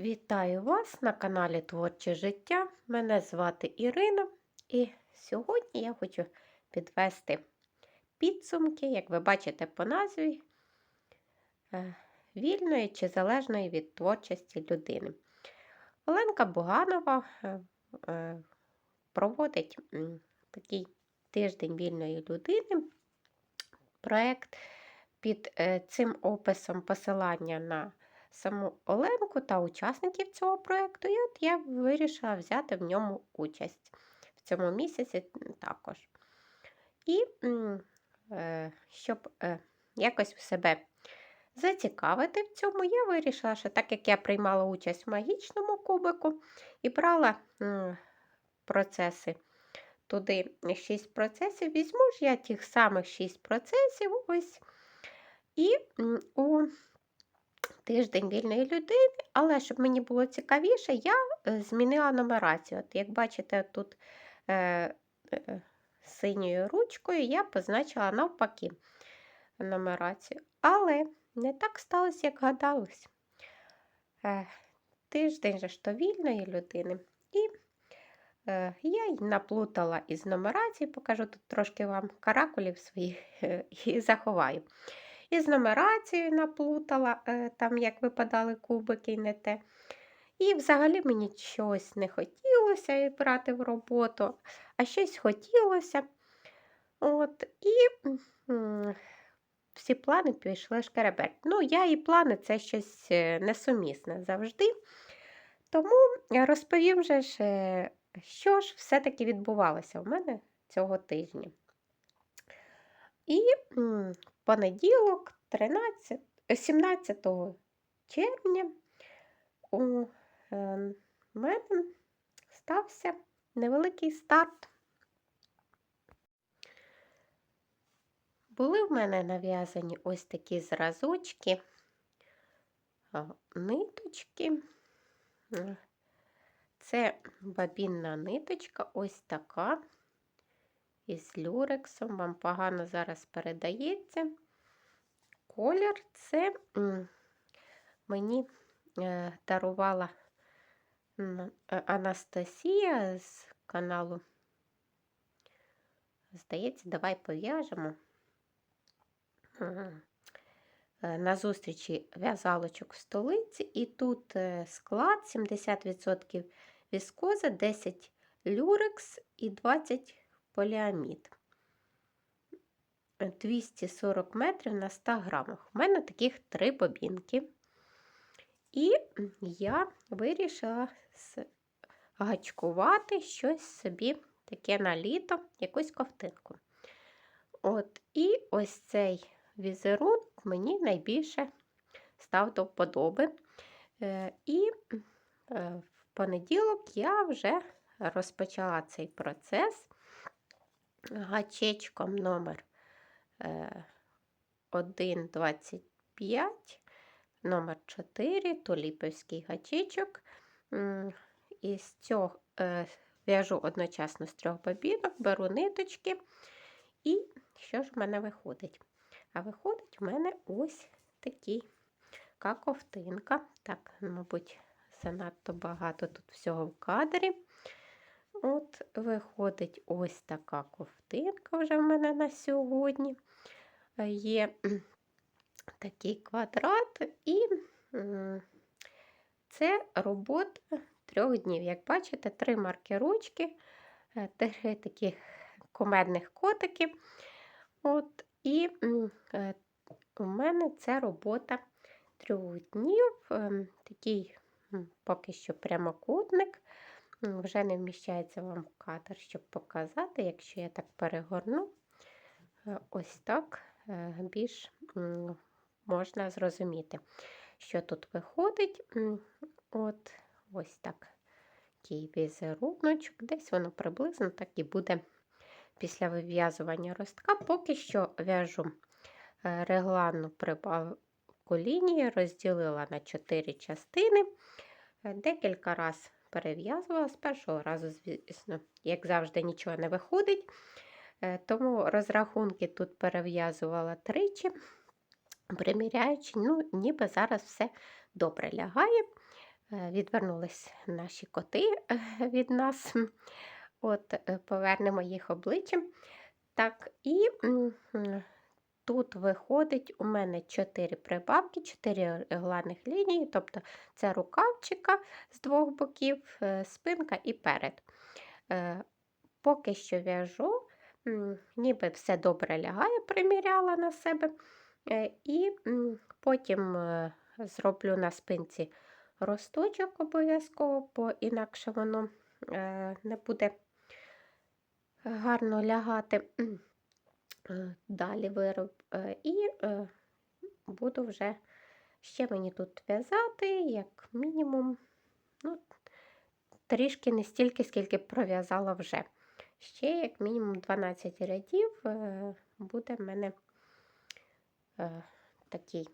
Вітаю вас на каналі Творче життя. Мене звати Ірина, і сьогодні я хочу підвести підсумки, як ви бачите по назві, е, вільної чи залежної від творчості людини. Оленка Буганова е, е, проводить такий тиждень вільної людини. Проект під цим описом посилання на саму Оленку та учасників цього проєкту, і от я вирішила взяти в ньому участь в цьому місяці також. І е, щоб е, якось себе зацікавити в цьому, я вирішила, що так як я приймала участь в магічному кубику і брала процеси. Туди 6 процесів, візьму ж я тих самих 6 процесів ось. І у тиждень вільної людини, але щоб мені було цікавіше, я е, змінила нумерацію. От Як бачите, тут е, е, синьою ручкою я позначила навпаки нумерацію. Але не так сталося, як гадалось. Е, тиждень же ж то вільної людини. І е, я й наплутала із нумерації, покажу тут трошки вам каракулів своїх е, і заховаю. І з нумерацією наплутала, е, там як випадали кубики і не те. І взагалі мені щось не хотілося брати в роботу, а щось хотілося. От, І всі плани пішли шкереберть. Ну, я і плани це щось е, несумісне завжди. Тому розповім же що ж все-таки відбувалося у мене цього тижня. І понеділок, 13, 17 червня, у е, мене стався невеликий старт. Були в мене нав'язані ось такі зразочки, ниточки. Е, Це бабінна ниточка, ось така, із люрексом. Вам погано зараз передається. Колір це мені е, дарувала е, Анастасія з каналу. Здається, давай пов'яжемо. Е, На зустрічі в'язалочок в столиці, і тут склад 70% віскоза, 10 люрекс і 20 поліамід. 240 метрів на 100 грамах. У мене таких три бобінки. І я вирішила гачкувати щось собі таке на літо, якусь ковтинку. От, І ось цей візерунок мені найбільше став до вподоби. Е, І е, в понеділок я вже розпочала цей процес гачечком номер 1,25, номер 4, туліпівський гачечок. Із цього е, в'яжу одночасно з трьох бобінок, беру ниточки. І що ж в мене виходить? А виходить в мене ось такий ковтинка. Так, мабуть, занадто багато тут всього в кадрі. От, виходить ось така ковтинка вже в мене на сьогодні. Є такий квадрат, і це робота трьох днів. Як бачите, три маркерочки, три такі комедних котики. От, І е, у мене це робота трьох днів, ем, такий поки що прямокутник. Вже не вміщається вам кадр, щоб показати, якщо я так перегорну, е, ось так е, більш можна зрозуміти, що тут виходить. От ось так такий десь воно приблизно так і буде після вив'язування ростка. Поки що в'яжу е, регланну прибавку лінії, розділила на 4 частини, декілька разів перев'язувала з першого разу, звісно, як завжди, нічого не виходить. Тому розрахунки тут перев'язувала тричі, приміряючи, ну, ніби зараз все добре лягає. Е, Відвернулись наші коти е, від нас. От е, повернемо їх обличчям. Так, і тут виходить у мене 4 прибавки, 4 регланих лінії, тобто це рукавчика з двох боків, е, спинка і перед. Е, Поки що в'яжу, ніби все добре лягає, приміряла на себе. Е, І потім зроблю на спинці росточок обов'язково, бо інакше воно не буде гарно лягати. Е, Далі вироб. е, І е, буду вже ще мені тут в'язати, як мінімум, ну, трішки не стільки, скільки пров'язала вже. Ще, як мінімум, 12 рядів буде в мене такий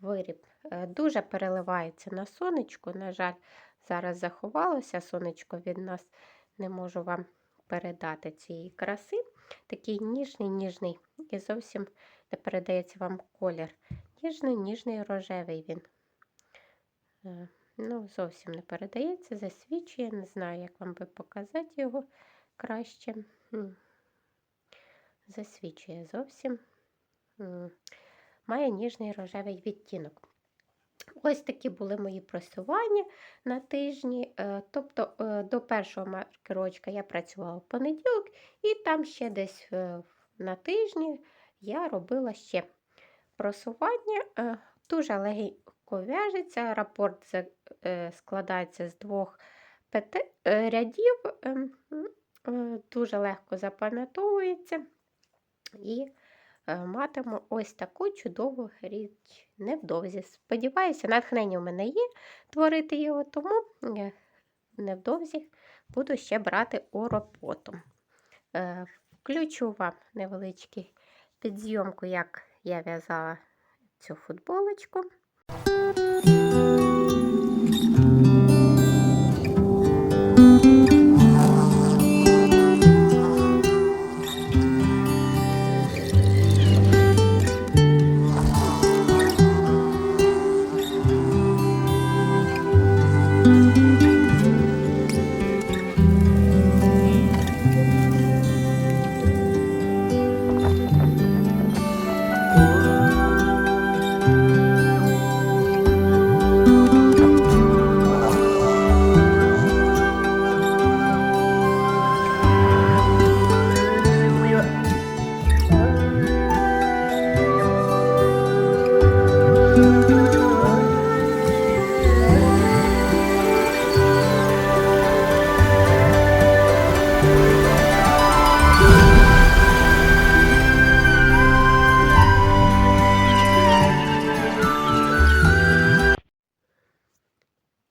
виріб. Дуже переливається на сонечку. На жаль, зараз заховалося сонечко від нас. Не можу вам передати цієї краси. Такий ніжний, ніжний і зовсім не передається вам колір. Ніжний, ніжний рожевий він. Е, Ну, зовсім не передається, засвічує. Не знаю, як вам би показати його краще. Засвічує зовсім. Має ніжний рожевий відтінок. Ось такі були мої просування на тижні. Е, Тобто е, до першого маркерочка я працювала в понеділок, і там ще десь е, на тижні я робила ще просування. Дуже легко в'яжеться. Рапорт складається з двох рядів, ем, дуже легко запам'ятовується. І матиму ось таку чудову річ невдовзі. Сподіваюся, натхнення в мене є творити його, тому е, невдовзі буду ще брати у роботу. Е, Включу вам невеличкий підзйомку, як я в'язала цю футболочку.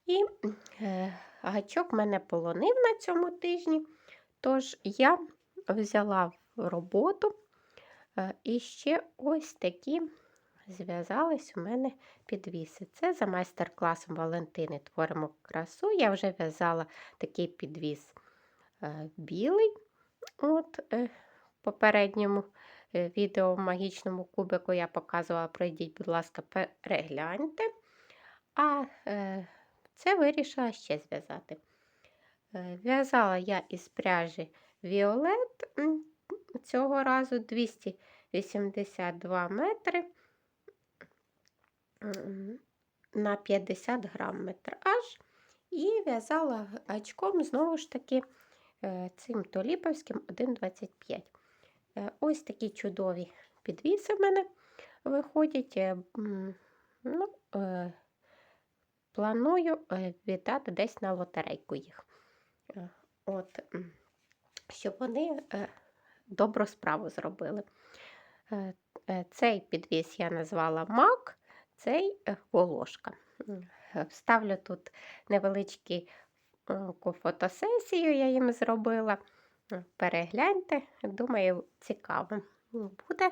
І е, гачок мене полонив на цьому тижні, тож я взяла в роботу е, і ще ось такі зв'язались у мене підвіси. Це за майстер-класом Валентини творимо красу. Я вже в'язала такий підвіс е, білий. От в попередньому відео в магічному кубику я показувала, пройдіть, будь ласка, перегляньте. А це вирішила ще зв'язати. Е, В'язала я із пряжі Віолет цього разу 282 метри на 50 грам метраж. І в'язала гачком знову ж таки е, цим толіповським 1,25. Е, Ось такі чудові підвіси в мене виходять. Ну, Планую е, віддати десь на лотерейку їх. Е, От, щоб вони е, добру справу зробили. Цей підвіс я назвала мак, цей волошка. Вставлю тут невеличку фотосесію, я їм зробила. Перегляньте, думаю, цікаво буде,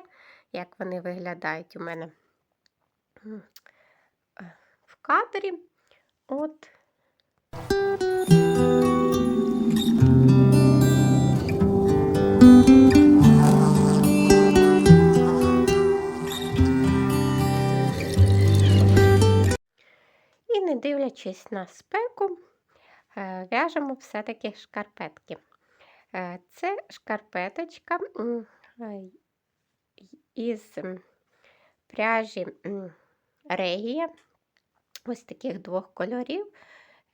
як вони виглядають у мене в кадрі. От. І не дивлячись на спеку, е, в'яжемо все-таки шкарпетки. Е, Це шкарпеточка е, із пряжі регія, ось таких двох кольорів,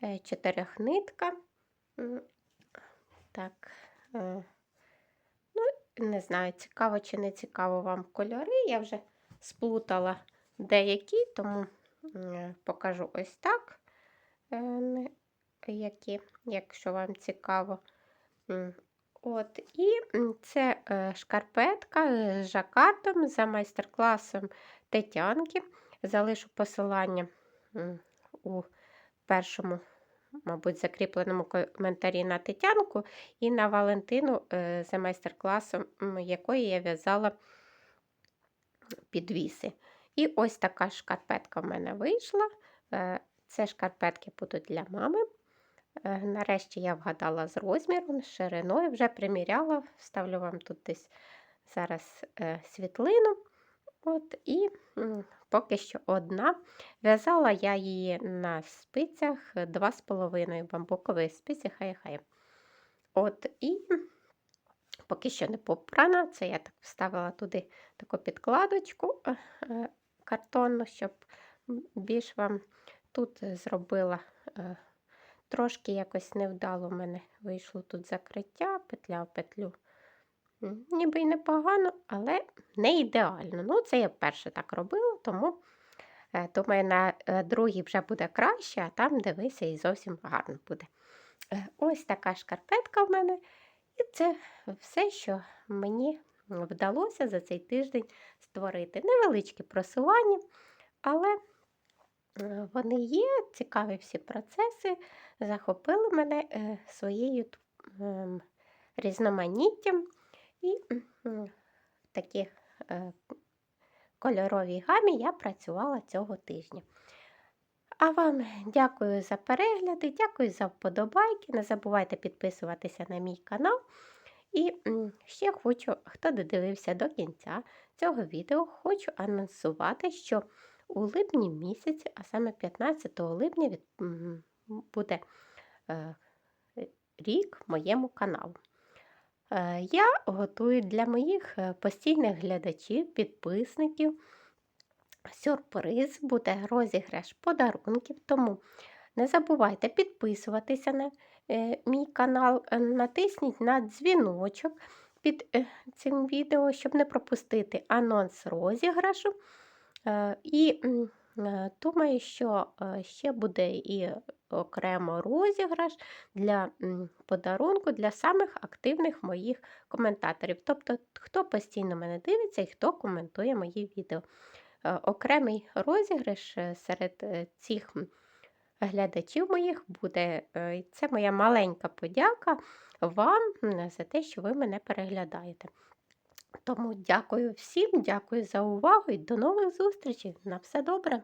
е, чотирьохнитка. М, Так, е, ну, не знаю, цікаво чи не цікаво вам кольори. Я вже сплутала деякі, тому покажу ось так, е, які, якщо вам цікаво. От, і це е, шкарпетка з жакартом за майстер-класом Тетянки. Залишу посилання у першому, мабуть, закріпленому коментарі на Тетянку і на Валентину е, за майстер-класом, якої я в'язала підвіси. І ось така шкарпетка в мене вийшла. Е, Це шкарпетки будуть для мами. Е, Нарешті я вгадала з розміром, з шириною, вже приміряла, вставлю вам тут десь зараз світлину. От, І поки що одна. В'язала я її на спицях 2,5 бамбукової спиці, хай-хай. От, і поки що не попрана, це я так вставила туди таку підкладочку е, е, картонну, щоб більш вам тут зробила. е, Трошки якось невдало в мене вийшло тут закриття, петля в петлю. Ніби й непогано, але не ідеально. Ну, це я вперше так робила, тому е, думаю, на е, другій вже буде краще, а там дивися і зовсім гарно буде. Е, Ось така шкарпетка в мене. І це все, що мені вдалося за цей тиждень створити. Невеличкі просування, але вони є, цікаві всі процеси, захопили мене своєю різноманіттям. І в такій е, кольоровій гамі я працювала цього тижня. А вам дякую за перегляди, дякую за вподобайки. Не забувайте підписуватися на мій канал. І ще хочу, хто додивився до кінця цього відео, хочу анонсувати, що у липні місяці, а саме 15 липня, буде е, рік моєму каналу. Е, Я готую для моїх е, постійних глядачів, підписників сюрприз, буде розіграш подарунків. Тому не забувайте підписуватися на е, мій канал, натисніть на дзвіночок під цим відео, щоб не пропустити анонс розіграшу. І думаю, що е, ще буде і окремо розіграш для подарунку для самих активних моїх коментаторів. Тобто, хто постійно мене дивиться і хто коментує мої відео. Е, Окремий розіграш е, серед е, цих глядачів моїх буде. е, Це моя маленька подяка вам за те, що ви мене переглядаєте. Тому дякую всім, дякую за увагу і до нових зустрічей. На все добре!